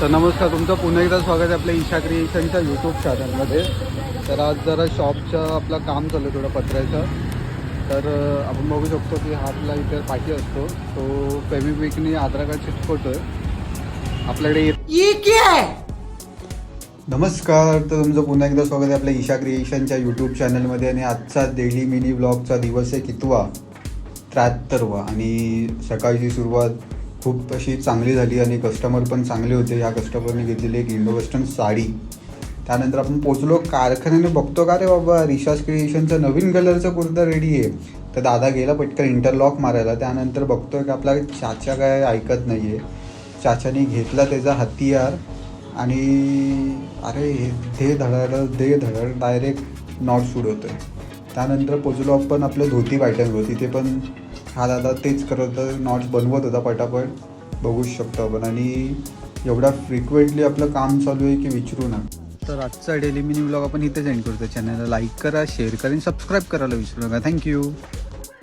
तर नमस्कार तुमचं पुन्हा एकदा स्वागत आहे आपल्या ईशा क्रिएशनच्या यूट्यूब चॅनलमध्ये तर आज जरा शॉपचं आपलं काम चालू आहे थोडं पत्र्याचं. तर आपण बघू शकतो की हा आपला इथे पाठी असतो. तो फेमिक्विकने आधार कार्ड चिटकवतो आहे आपल्याकडे नमस्कार तर तुमचं पुन्हा एकदा स्वागत आहे आपल्या ईशा क्रिएशनच्या यूट्यूब चॅनलमध्ये आणि आजचा डेली मिनी ब्लॉगचा दिवस आहे कितवा? त्र्याहत्तरवा. आणि सकाळची सुरुवात खूप अशी चांगली झाली आणि कस्टमर पण चांगले होते. या कस्टमरने घेतलेली एक इंडो वेस्टर्न साडी. त्यानंतर आपण पोचलो कारखान्याने. बघतो का रे बाबा रिशास क्रिएशनचं नवीन कलरचं कुर्ता रेडी आहे. तर दादा गेला पटकन इंटरलॉक मारायला. त्यानंतर बघतोय की आपला चाचा काय ऐकत नाही आहे चाचाने घेतला त्याचा हत्यार आणि अरे हे धे धडाड दे धडाड डायरेक्ट नॉट शूट होतं आहे त्यानंतर पोचलो आपण आपलं धोती पॅटर्नवर तिथे पण हा दादा तेच करत होता नॉट्स बनवत होता पटापट. बघूच शकतो आपण. आणि एवढा फ्रिक्वेंटली आपलं काम चालू आहे की विचारू नका. तर आजचा डेली मिनी ब्लॉग आपण इथेच एंड करतो. चॅनलला लाईक करा शेअर करा आणि सबस्क्राईब करायला विसरू नका. थँक्यू